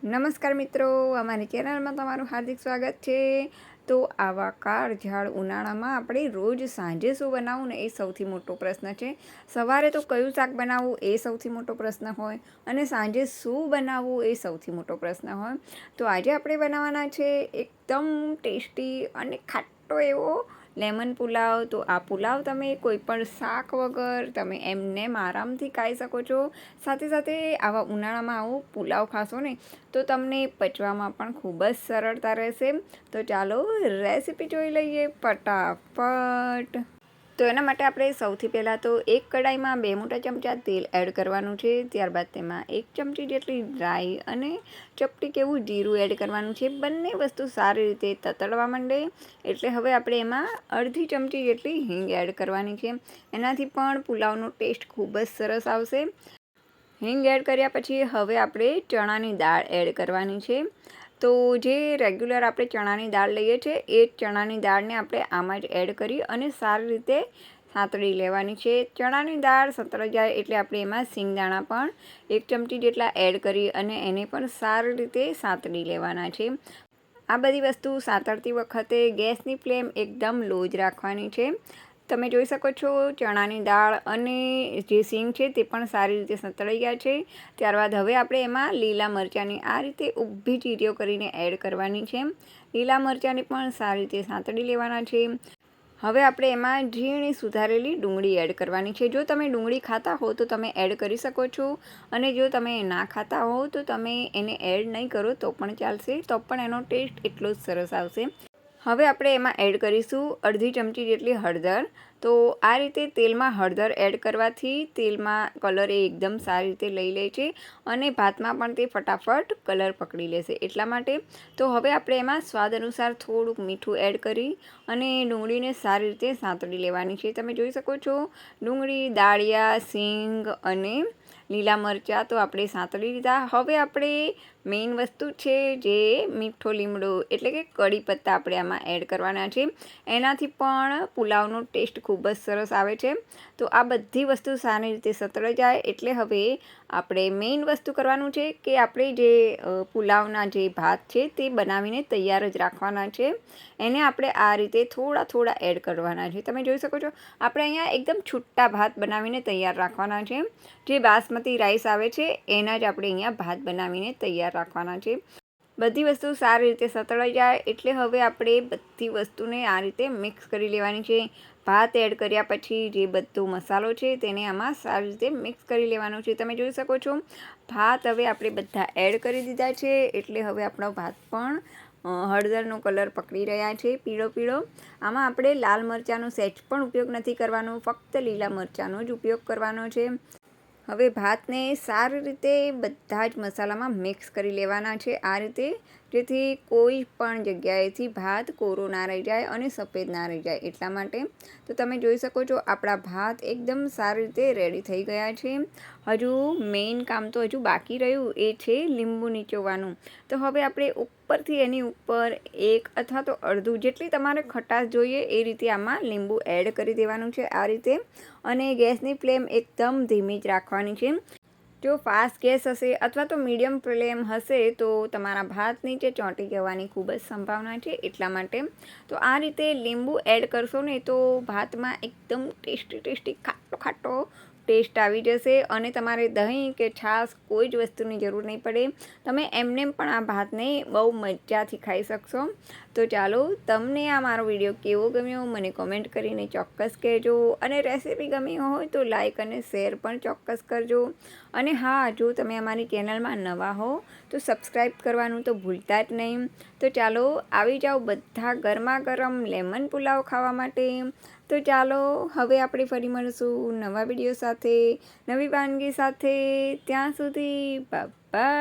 નમસ્કાર મિત્રો, અમારી ચેનલમાં તમારું હાર્દિક સ્વાગત છે. તો આવા કાળઝાળ ઉનાળામાં આપણે રોજ સાંજે શું બનાવવું ને એ સૌથી મોટો પ્રશ્ન છે. સવારે તો કયું શાક બનાવવું એ સૌથી મોટો પ્રશ્ન હોય અને સાંજે શું બનાવવું એ સૌથી મોટો પ્રશ્ન હોય. તો આજે આપણે બનાવવાના છે એકદમ ટેસ્ટી અને ખાટો એવો લેમન પુલાવ, તો આ પુલાવ તમે કોઈપણ શાક વગર તમે એમને આરામથી ખાઈ શકો છો. સાથે સાથે આવા ઉનાળામાં આવો પુલાવ ખાશો ને, તો તમને પચવામાં પણ ખૂબ જ સરળતા રહેશે. તો ચાલો રેસીપી જોઈ લઈએ ફટાફટ. તો એના માટે આપણે સૌથી પહેલાં તો એક કડાઈમાં બે મોટા ચમચા તેલ એડ કરવાનું છે. ત્યારબાદ તેમાં એક ચમચી જેટલી ડ્રાય અને ચપટી કેવું જીરું એડ કરવાનું છે. બંને વસ્તુ સારી રીતે તતડવા માંડે. એટલે હવે આપણે એમાં અડધી ચમચી જેટલી હિંગ એડ કરવાની છે. એનાથી પણ પુલાવનો ટેસ્ટ ખૂબ જ સરસ આવશે. હિંગ એડ કર્યા પછી હવે આપણે ચણાની દાળ એડ કરવાની છે. તો જે રેગ્યુલર આપણે ચણાની દાળ લઈએ છીએ એ ચણાની દાળને આપણે આમાં જ એડ કરી અને સારી રીતે સાંતળી લેવાની છે. ચણાની દાળ સતળાઈ જાય એટલે આપણે એમાં સિંગદાણા પણ એક ચમચી જેટલા એડ કરી અને એને પણ સારી રીતે સાંતળી લેવાના છે. આ બધી વસ્તુ સાંતળતી વખતે ગેસની ફ્લેમ એકદમ લો જ રાખવાની છે. તમે જોઈ શકો છો ચણાની દાળ અને જે સિંગ છે તે પણ સારી રીતે સંતળાઈ ગયા છે. ત્યારબાદ હવે આપણે એમાં લીલા મરચાંની આ રીતે ઊભી ચીરીઓ કરીને એડ કરવાની છે. લીલા મરચાંની પણ સારી રીતે સાંતળી લેવાના છે. હવે આપણે એમાં ઝીણી સુધારેલી ડુંગળી એડ કરવાની છે. જો તમે ડુંગળી ખાતા હો તો તમે એડ કરી શકો છો અને જો તમે ના ખાતા હો તો તમે એને એડ નહીં કરો તો પણ ચાલશે, તો પણ એનો ટેસ્ટ એટલો જ સરસ આવશે. હવે આપણે એમાં એડ કરીશું અડધી ચમચી જેટલી હળદર. તો આ રીતે તેલમાં હળદર એડ કરવાથી તેલમાં કલર એ એકદમ સારી રીતે લઈ લે છે અને ભાતમાં પણ તે ફટાફટ કલર પકડી લેશે એટલા માટે. તો હવે આપણે એમાં સ્વાદ અનુસાર થોડુંક મીઠું એડ કરી અને ડુંગળીને સારી રીતે સાંતળી લેવાની છે. તમે જોઈ શકો છો ડુંગળી, દાળિયા, સિંગ અને લીલા મરચાં તો આપણે સાંતળી લીધા. હવે આપણે મેઇન વસ્તુ છે જે મીઠો લીમડો એટલે કે કડી પત્તા આપણે આમાં એડ કરવાના છે. એનાથી પણ પુલાવનો ટેસ્ટ ખૂબ જ સરસ આવે છે. તો આ બધી વસ્તુ સારી રીતે સતળાઈ જાય એટલે હવે આપણે મેઇન વસ્તુ કરવાનું છે કે આપણે જે પુલાવના જે ભાત છે તે બનાવીને તૈયાર જ રાખવાના છે. એને આપણે આ રીતે થોડા થોડા એડ કરવાના છે. તમે જોઈ શકો છો, આપણે અહીંયા એકદમ છૂટા ભાત બનાવીને તૈયાર રાખવાના છે. જે બાસમતી રાઈસ આવે છે, એના જ આપણે અહીંયા ભાત બનાવીને તૈયાર રાખવાના છે. બધી વસ્તુ સારી રીતે સતળાઈ જાય એટલે હવે આપણે બધી વસ્તુને આ રીતે મિક્સ કરી લેવાની છે. ભાત એડ કર્યા પછી જે બધો મસાલો છે તેને આમાં સારી રીતે મિક્સ કરી લેવાનો છે. તમે જોઈ શકો છો, ભાત હવે આપણે બધા એડ કરી દીધા છે, એટલે હવે આપણો ભાત પણ હળદરનો કલર પકડી રહ્યા છે, પીળો પીળો. આમાં આપણે લાલ મરચાંનો સેટ પણ ઉપયોગ નથી કરવાનો, ફક્ત લીલા મરચાંનો જ ઉપયોગ કરવાનો છે. હવે ભાતને સારી રીતે બધા જ મસાલામાં મિક્સ કરી લેવાના છે. આ રીતે જેથી કોઈ પણ જગ્યાએથી ભાત કોરો ના રહી જાય અને સફેદ ના રહી જાય એટલા માટે. તો તમે જોઈ શકો છો આપણા ભાત એકદમ સારી રીતે રેડી થઈ ગયા છે. હજુ મેઇન કામ તો હજુ બાકી રહ્યું એ છે લીંબુ નીચોવાનું. તો હવે આપણે ઉપરથી એની ઉપર એક અથવા તો અડધું જેટલી તમારે ખટાશ જોઈએ એ રીતે આમાં લીંબુ એડ કરી દેવાનું છે આ રીતે. અને ગેસની ફ્લેમ એકદમ ધીમી જ રાખવાની છે. જો ફાસ્ટ ગેસ હશે અથવા તો મીડિયમ ફ્લેમ હશે, તો તમારા ભાત નીચે ચોંટી જવાની ખૂબ જ સંભાવના છે એટલા માટે. તો આ રીતે લીંબુ એડ કરશો ને તો ભાતમાં એકદમ ટેસ્ટી ટેસ્ટી, ખાટો ખાટો ટેસ્ટ આવી જશે અને તમારે દહીં કે છાશ કોઈ જ વસ્તુની જરૂર નહીં પડે. તમે એમને પણ આ ભાતને બહુ મજાથી ખાઈ શકશો. તો ચાલો, તમને આ મારો વીડિયો કેવો ગમ્યો મને કોમેન્ટ કરીને ચોક્કસ કહેજો. અને રેસીપી ગમી હોય તો લાઈક અને શેર પણ ચોક્કસ કરજો. અને હા, જો તમે અમારી ચેનલમાં નવા હો, તો સબસ્ક્રાઈબ કરવાનું તો ભૂલતા જ નહીં. તો ચાલો, આવી જાઓ બધા ગરમા ગરમ લેમન પુલાવ ખાવા માટે. તો ચાલો, હવે આપણે ફરી મળીશું નવા વીડિયો સાથે, નવી વાનગી સાથે. ત્યાં સુધી બાય